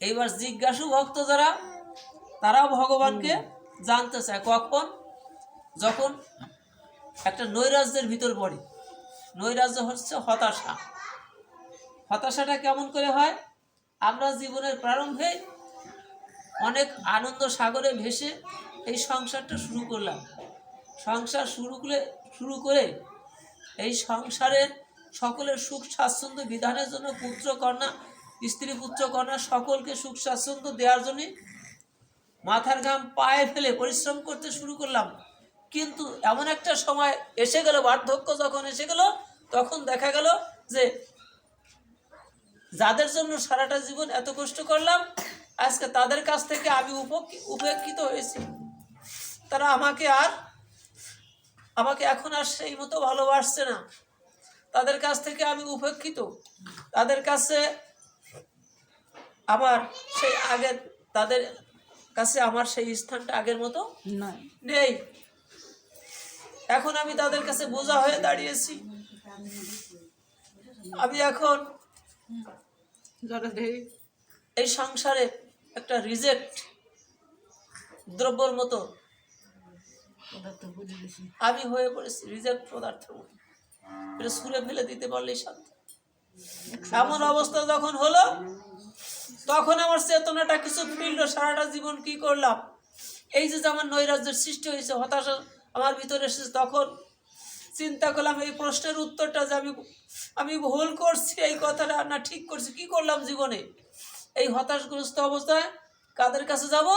এইবার জিজ্ঞাসু ভক্ত যারা, তারাও ভগবানকে জানতে চায় কখন? যখন একটা নৈরাজ্যের ভিতর পড়ে। নৈরাজ্য হচ্ছে হতাশা। হতাশাটা কেমন করে হয়? আমরা জীবনের প্রারম্ভে অনেক আনন্দ সাগরে ভেসে এই সংসারটা শুরু করলাম। সংসার শুরু করে শুরু করে এই সংসারের সকলের সুখ স্বাচ্ছন্দ্য বিধানের জন্য পুত্র কন্যা স্ত্রী পুত্র কন্যা সকলকে সুখ স্বাচ্ছন্দ্য দেওয়ার জন্য মাথার ঘাম পায়ে ফেলে পরিশ্রম করতে শুরু করলাম। কিন্তু এমন একটা সময় এসে গেল, বার্ধক্য যখন এসে গেল, তখন দেখা গেল যে যাদের জন্য সারাটা জীবন এত কষ্ট করলাম, আজকে তাদের কাছ থেকে আমি উপেক্ষি- উপেক্ষিত হয়েছি। তারা আমাকে আর আমাকে এখন আর সেই মতো ভালোবাসছে না। তাদের কাছ থেকে আমি উপেক্ষিত। তাদের কাছে আমার সেই আগের তাদের কাছে আমার সেই স্থানটা আগের মতো নয় নেই। এখন আমি তাদের কাছে বোঝা হয়ে দাঁড়িয়েছি। আমি এখন এই সংসারে একটা রিজেক্ট দ্রব্যর মতো আমি হয়ে পড়েছি রিজেক্ট পদার্থ এটা সুরে ফেলে দিতে পারলেই শান্তি। এমন অবস্থা যখন হলো তখন আমার চেতনাটা কিছু ফিরল, সারাটা জীবন কি করলাম? এই যে যে আমার নৈরাজ্যের সৃষ্টি হয়েছে, হতাশা আমার ভিতরে এসেছে, তখন চিন্তা করলাম, এই প্রশ্নের উত্তরটা যে আমি আমি ভুল করছি, এই কথাটা না ঠিক করছি, কি করলাম জীবনে? এই হতাশগ্রস্ত অবস্থায় কাদের কাছে যাব?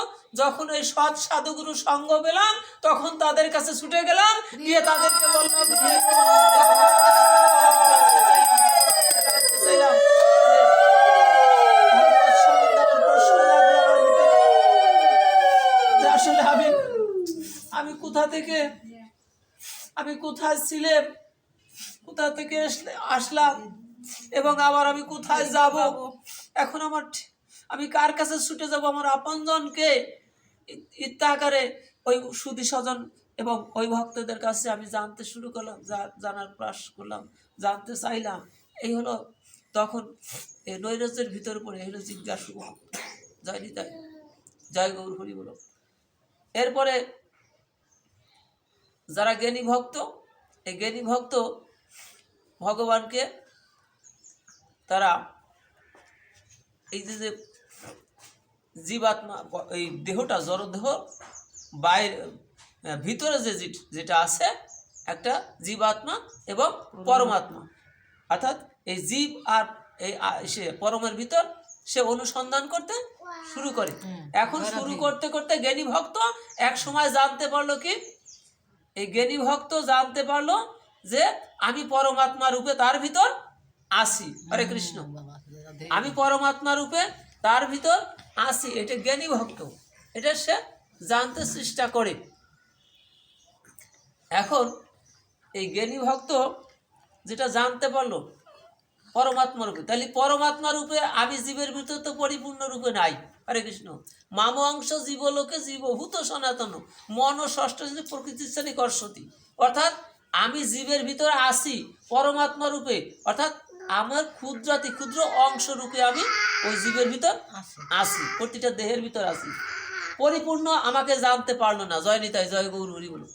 যখন এই সৎ সাধুগুরু সঙ্গ পেলাম, তখন তাদের কাছে ছুটে গেলাম, গিয়ে তাদেরকে বললাম যে, জানতে চাইলাম যে, ভগবত সম্বন্ধে আমার প্রশ্ন জাগলো আমার ভিতরে। যে আসলে আমি আমি কোথা থেকে? আমি কোথায় ছিলাম? কোথা থেকে আসলে- আসলাম? এবং আবার আমি কোথায় যাব? এখন আমার আমি কার কাছে ছুটে যাব? আমার আপনজনকে ইত্যাকারে ওই সুদী স্বজন এবং ওই ভক্তদের কাছে আমি জানতে শুরু করলাম জানার প্রয়াস করলাম, জানতে চাইলাম। এই হলো তখন এই নৈরাজ্যের ভিতর পড়ে হলো জিজ্ঞাসু জয় নিতাই। জয় গৌর হরি বলো। এরপরে যারা জ্ঞানী ভক্ত এই জ্ঞানী ভক্ত ভগবানকে তারা এই যে যে জীবাত্মা এই দেহটা জড়দেহ বাইরে ভিতরে যে যেটা আছে একটা জীবাত্মা এবং পরমাত্মা। অর্থাৎ এই জীব আর এই সে পরমের ভিতর সে অনুসন্ধান করতে শুরু করে। এখন শুরু করতে করতে জ্ঞানী ভক্ত এক সময় জানতে পারল কি এই জ্ঞানী ভক্ত জানতে পারল যে আমি পরমাত্মা রূপে তার ভিতর আসি। হরে কৃষ্ণ। আমি পরমাত্মা রূপে তার ভিতর আসি। এটা জ্ঞানী ভক্ত। এটা সে জানতে চেষ্টা করে। এখন এই জ্ঞানী ভক্ত যেটা জানতে পারল পরমাত্মা রূপে। তাহলে পরমাত্মা রূপে আমি জীবের ভিতর তো পরিপূর্ণ রূপে নাই। হরে কৃষ্ণ। মাম অংশ জীবলোকে জীবভূত সনাতন। মন ও ষষ্ঠ শ্রেণি প্রকৃতির শ্রেণি কর্ষতি। অর্থাৎ আমি জীবের ভিতরে আসি পরমাত্মা রূপে। অর্থাৎ আমার ক্ষুদ্রাতি ক্ষুদ্র অংশ রূপে আমি ওই জীবের ভিতর আসি। প্রতিটা দেহের ভিতর আসি। পরিপূর্ণ আমাকে জানতে পারল না। জয় নিতাই জয় গৌর হরি বলো।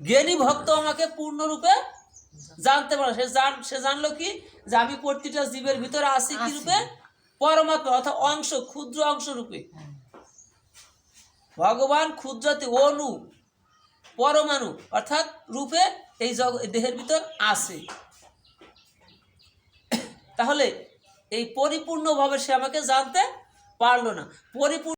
জ্ঞানী ভক্ত আমাকে পূর্ণরূপে জানতে পারল সে জান সে জানলো কি? যে আমি প্রতিটা জীবের ভিতরে আছি কি রূপে? পরমাত্মা অর্থাৎ অংশ ক্ষুদ্র অংশ রূপে। ভগবান ক্ষুদ্রতে অনু পরমাণু অর্থাৎ রূপে এই জগ দেহের ভিতর আছে। তাহলে এই পরিপূর্ণভাবে সে আমাকে জানতে পারল না। পরিপূর্ণ